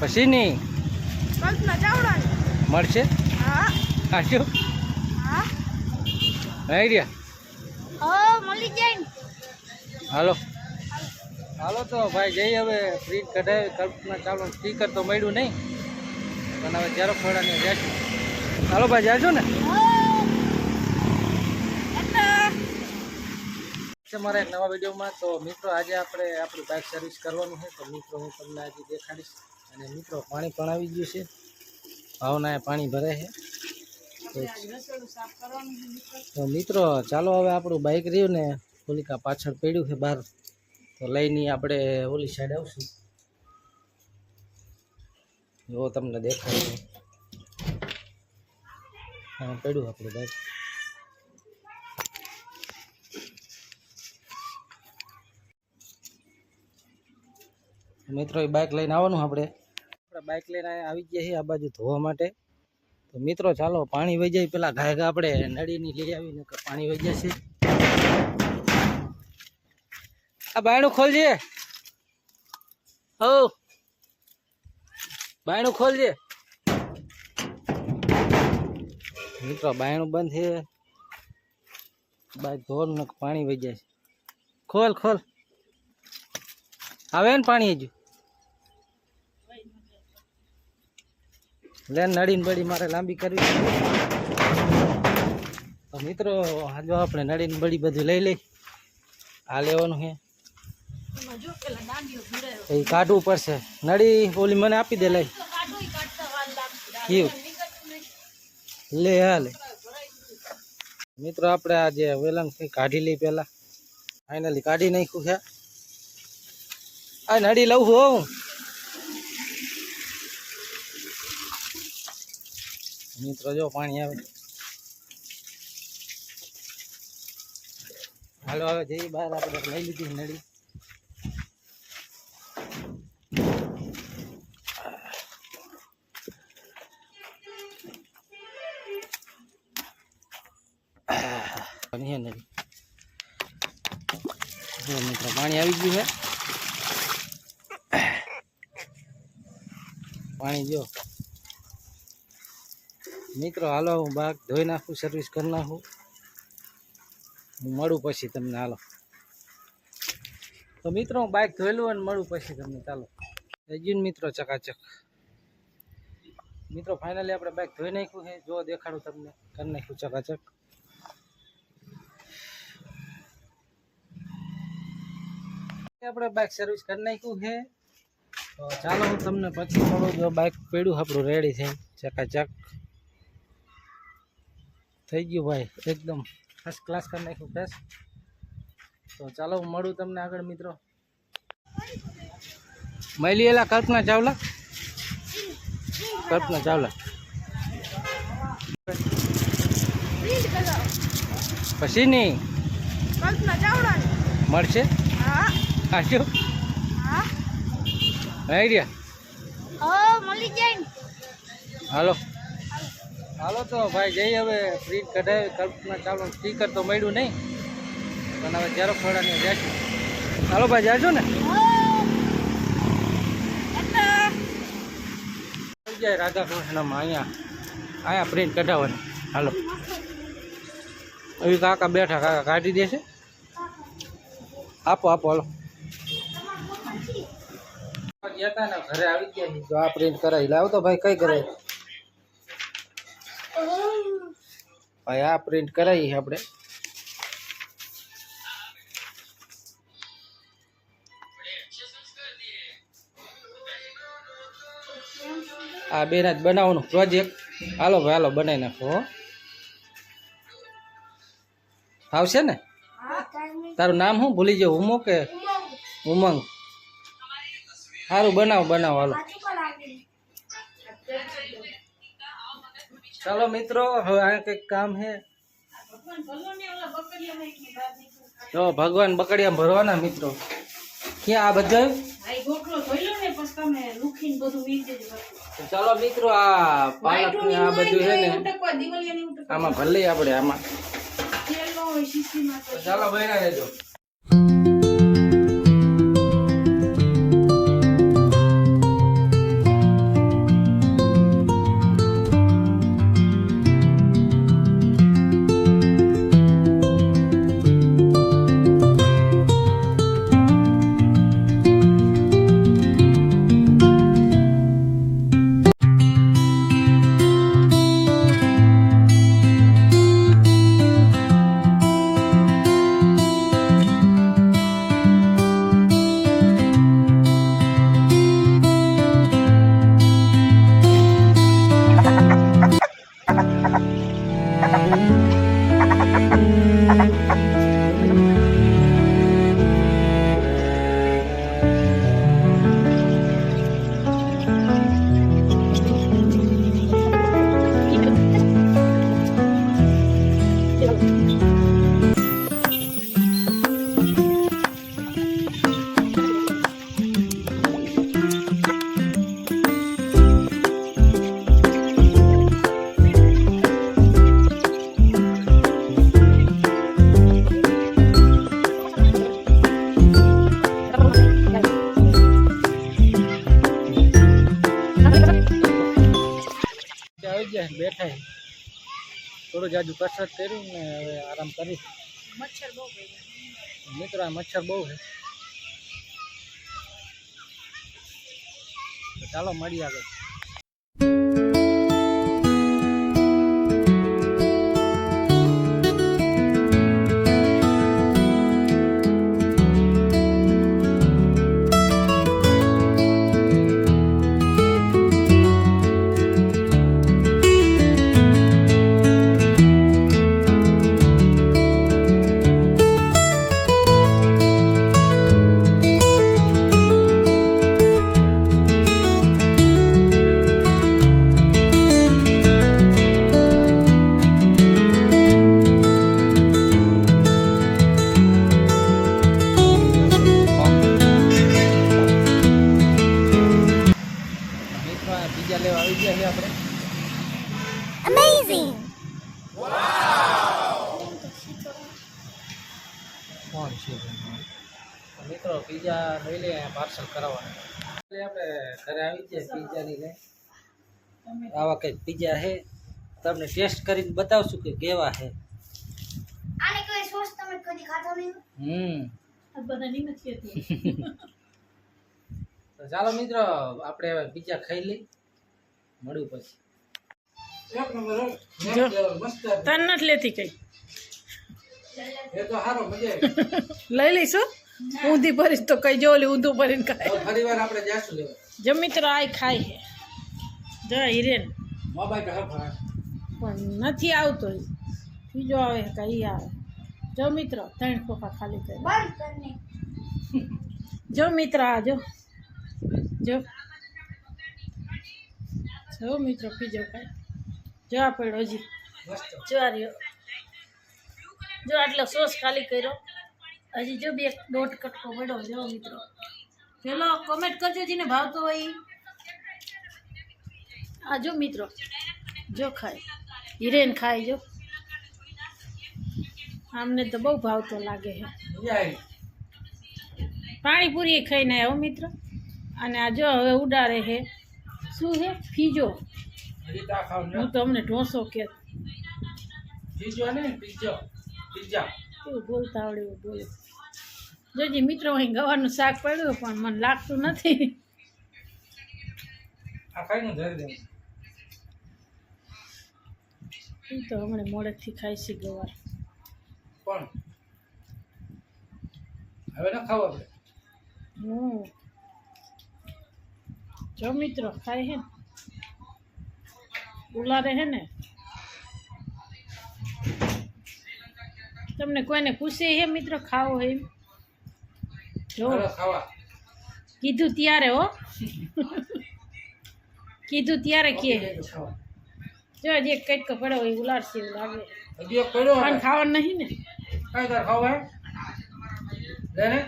પછી નહીં? મળશે? હા આઈડિયા હાલો. હાલો તો ભાઈ, જઈ હવે પ્રિન્ટ કઢાવી કલ્પના ચાલો સ્ટીકર તો મળ્યું નહીં. પણ હવે જ્યારે ખોડાને જઈશું. હાલો ભાઈ જાશું ને હા એટલે છે મારા એક નવા વિડીયોમાં. તો મિત્રો, આજે આપણે આપણું બાઇક સર્વિસ કરવાનું છે. તો મિત્રો, હું તમને આજે દેખાડીશ. અને મિત્રો, પાણી પણ આવી ગયું છે. ભાવના એ પાણી ભરે છે. તો મિત્રો, ચાલો હવે આપણું બાઇક રહ્યું ને હોલિકા પાછળ પડ્યું છે બહાર. તો લઈને આપણે ઓલી સાઈડ આવશું. જો તમને દેખાય હા, પડ્યું આપણું બાઇક મિત્રો, એ બાઇક લઈને આવવાનું આપણે. આપણે બાઇક લઈને આવી ગયા છીએ આ બાજુ ધોવા માટે. તો મિત્રો, ચાલો, પાણી વહી જાય. પેલા ઘાય આપણે નળીની લઈ આવીને પાણી વહી જશે. આ બાયણું ખોલજે. હો બાયણું ખોલજે. મિત્રો, બાયણું બંધ છે. ધોવાનું ને પાણી વહી જાય છે ખોલ ખોલ. આવે ને પાણી હજુ? લે, નળીને બળી મારે લાંબી કરવી મિત્રો હાજો આપણે નળીને બળી બધું લઈ લઈ. આ લેવાનું છે એ કાઢવું પડશે. નળી ઓલી મને આપી દે, લઈ. કેવું. લે, હા, લે. મિત્રો, આપણે આ જે વેલણ છે કાઢી લઈ પહેલાં. ફાઇનલી કાઢી નાખ્યું છે. આ નડી લઉં હું. મિત્રો, જો પાણી આવે. હાલો, હવે જઈ બહાર, આપણે લઈ લીધી નળી. પાણી નળી. મિત્રો, પાણી આવી ગયું છે પાણી જો. મિત્રો, હાલો, હું બાગ ધોઈ નાખું સર્વિસ કરી નાખું. હું મળું પછી તમને, હાલો. તો મિત્રો, હું બાઇક ધોયેલું અને મળું પછી તમને, ચાલો. એજ્યુન મિત્રો, ચકાચક. મિત્રો ફાઇનલી આપણે બાઇક ધોઈ નાખ્યું છે. જો દેખાડું તમને, કરી નાખ્યું ચકાચક. આપણે બાઇક સર્વિસ કરી નાખ્યું છે. તો ચાલો, હું તમને પછી થોડું બાઇક પડ્યું, આપણું રેડી થઈ ચકાચક. થઈ ગયું ભાઈ એકદમ ફર્સ્ટ ક્લાસ કરી નાખ્યું ફેસ તો ચાલો હું મળું તમને આગળ મિત્રો. મળી એલા કલ્પના ચાવલા? કલ્પના ચાવલા. પછી નહીં મળશે? હા. આઈડિયા? હાલો. હાલો તો ભાઈ, જઈ હવે પ્રિન્ટ કઢાવી કલ્પના ચાલો સ્ટીકર તો મળ્યું નહીં. પણ હવે જ્યારે ખોડાને જઈશું હાલો ભાઈ, જાજો ને. જાય રાધા કૃષ્ણમાં અહીંયા. અહીંયા પ્રિન્ટ કઢાવવાની. હાલો. હવે કાકા બેઠા, કાકા કાઢી દેશે આપો આપો, હાલો. ગયા હતા ને, ઘરે આવી ગયા તો આ પ્રિન્ટ કરાવી. લાવ તો ભાઈ, કઈ કરાવી ભાઈ આ પ્રિન્ટ કરાવી આપણે. આ બેના જ બનાવવાનું પ્રોજેક્ટ હાલો ભાઈ હાલો બનાવી નાખો આવશે ને? તારું નામ શું? ભૂલી જાઉં. ઉમો કે ઉમંગ. સારું બનાવો બનાવો હાલો. ચાલો મિત્રો, હવે આ કંઈક કામ છે. તો ભગવાન બકડિયા ભરવાના મિત્રો. ક્યાં આ બધા? ચાલો મિત્રો, આ પાલક આ બધું છે ને, આમાં ભલે આપણે આમાં. ચાલો બહેરા રહેજો. 아! બેઠા છે. થોડું જાજુ કસરત કર્યું ને હવે આરામ કરી. મચ્છર બહુ મિત્રો આ મચ્છર બહુ છે. ચાલો મળીએ આગળ. મિત્રો પીઝા લઈ લે પાર્સલ કરાવવાનું. એટલે આપણે ઘરે આવી ગયા પીઝાની લે આવા કંઈક પીઝા છે. તમને ટેસ્ટ કરીને બતાવશું કે કેવા છે. આને કોઈ સોસ તમે કદી ખાધો નહીં? હમ. બધાની નથી હતી. તો ચાલો મિત્રો આપણે હવે પીઝા ખાઈ લઈ મળ્યું પછી. તન નથી લેતી કઈ? લઈ લઈશું? ઊંધી ભરીશ તો કઈ જો ઓલી ઊંધું ભરીને ખાય. ફરી વાર આપણે જાશું જો મિત્ર આય ખાય છે. જો હિરેન. પણ નથી આવતો બીજો આવે કઈ આવે. જો મિત્ર ત્રણ ખોખા ખાલી કરે. જો મિત્ર આ જો. જો. જો મિત્ર પીજો ખાય. જો આ પડ્યો હજી. જો આ રહ્યો. જો આટલો સોસ ખાલી કર્યો. હજી જો બે દોઢ કટકો પડ્યો જો મિત્રો. પેલો કોમેન્ટ કરજો જેને ભાવતો હોય આ જો મિત્રો જો ખાય. હિરેન ખાય જો. આમને તો બહુ ભાવતો લાગે છે. પાણીપુરી ખાઈને આવ્યો મિત્ર. અને આ જો હવે ઉડાડે છે. શું છે? ફીજો. હું તો અમને ઢોસો કે ફીજો ને પીઝા કેવું બોલતા જોજી મિત્રો અહીં ગવાનું શાક પડ્યું પણ મને લાગતું નથી. આ ખાઈને ધરી દે. એ તો હમણાં મોડેથી ખાઈ છે ગવાર. પણ હવે ના ખાવ આપણે. હમ જો મિત્રો ખાય હે ને. ઉલારે હે ને. તમને કોઈને પૂછે હે મિત્રો ખાવો હે એમ? જો. કીધું ત્યારે હો. કીધું ત્યારે કે. જો હજી એક કંઈક પડ્યો એ ઉલાડશે એવું લાગે. પણ ખાવાનું નહીં ને. કઈ તાર ખાવ હે લે ને.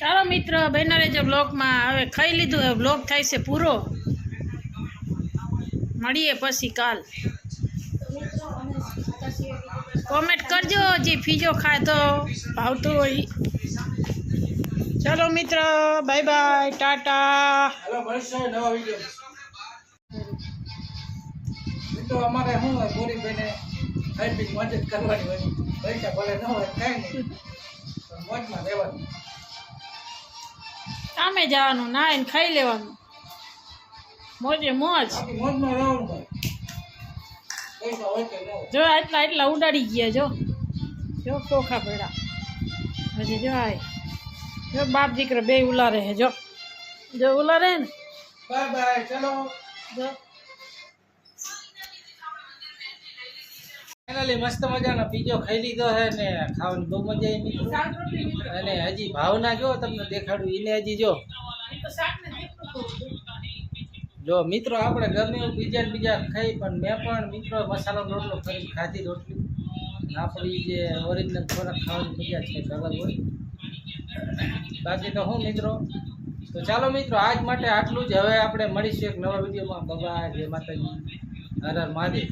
ચાલો મિત્ર બેનરે જે બ્લોગમાં હવે ખાઈ લીધું, હવે બ્લોગ થાય છે પૂરો. મળીએ પછી કાલ. કોમેન્ટ કરજો, જે ફીજો ખાય તો ભાવતું હોય. ચાલો મિત્ર બાય બાય ટાટા. મોજમાં રહેવાનું. કામે જવાનું નાઈને ખાઈ લેવાનું. મોજે મોજ. જો આટલા આટલા ઉડાડી ગયા જો. જો ચોખા પેડા હજી જો આય જો બાપ દીકરો બે ઉલા રહે જો. જો ઉલા રહે ને. બાય બાય ચલો. જો. ફાઇનલી મસ્ત મજાનો પીઝો ખાઈ લીધો છે ને ખાવાની બહુ મજા આવી. અને હજી ભાવના જો તમને દેખાડું એને હજી જો. જો મિત્રો આપણે ગમે એવું બીજા બીજા ખાઈ પણ મેં પણ મિત્રો મસાલો રોટલો કરી ખાધી રોટલી. આપણી જે ઓરિજિનલ ખોરાક ખાવાની મજા છે અલગ હોય. બાકી તો હું મિત્રો તો ચાલો મિત્રો આજ માટે આટલું જ. હવે આપણે મળીશું એક નવા વિડીયોમાં. બાબા જય માતાજી. હર હર મહાદેવ.